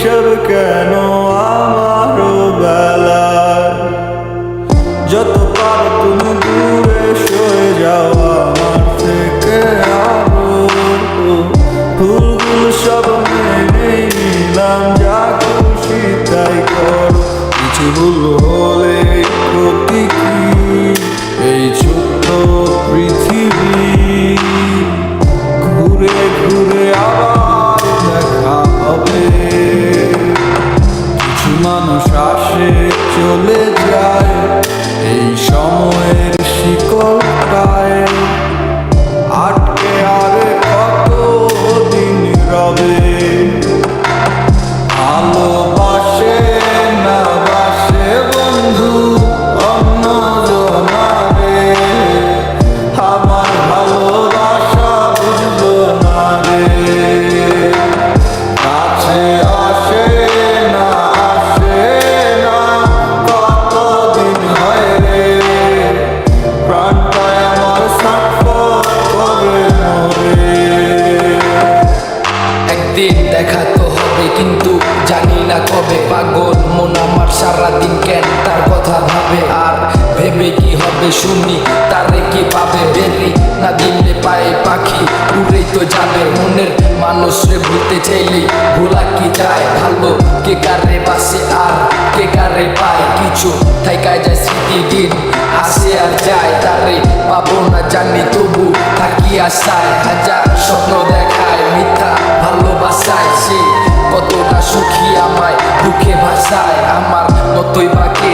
হিসাব কেন আমারও বেলায়? যত পার তুমি দূরে সয়ে যাও আমার থেকে আরও ভুলগুলো সব মেনে নিলাম, যা খুশি তাই করো। কিছু ভুল হলে ক্ষতি কি? আসে চলে যায় এই সময়ের শিকলটায় প্রায় আর দেখা তো হবে, কিন্তু জানি না কবে। পাগল মন আমার সারাদিন কেন তার কথা ভাবে? আর ভেবে কি হবে শুনি, তারে কি পাবে? বেরি না দিলে পায়ে পাখি উড়েই তো যাবে। মনের মানুষরে ভুলতে চাইলে ভোলা কি যায়? ভালো কে কারে বাসে আর কে কারে পায়? কিছু থাইকায় যায় স্মৃতি দিন আসে আর যায়। তারে পাবো না জানি তবু থাকি আশায়। হাজার মতোই বাকে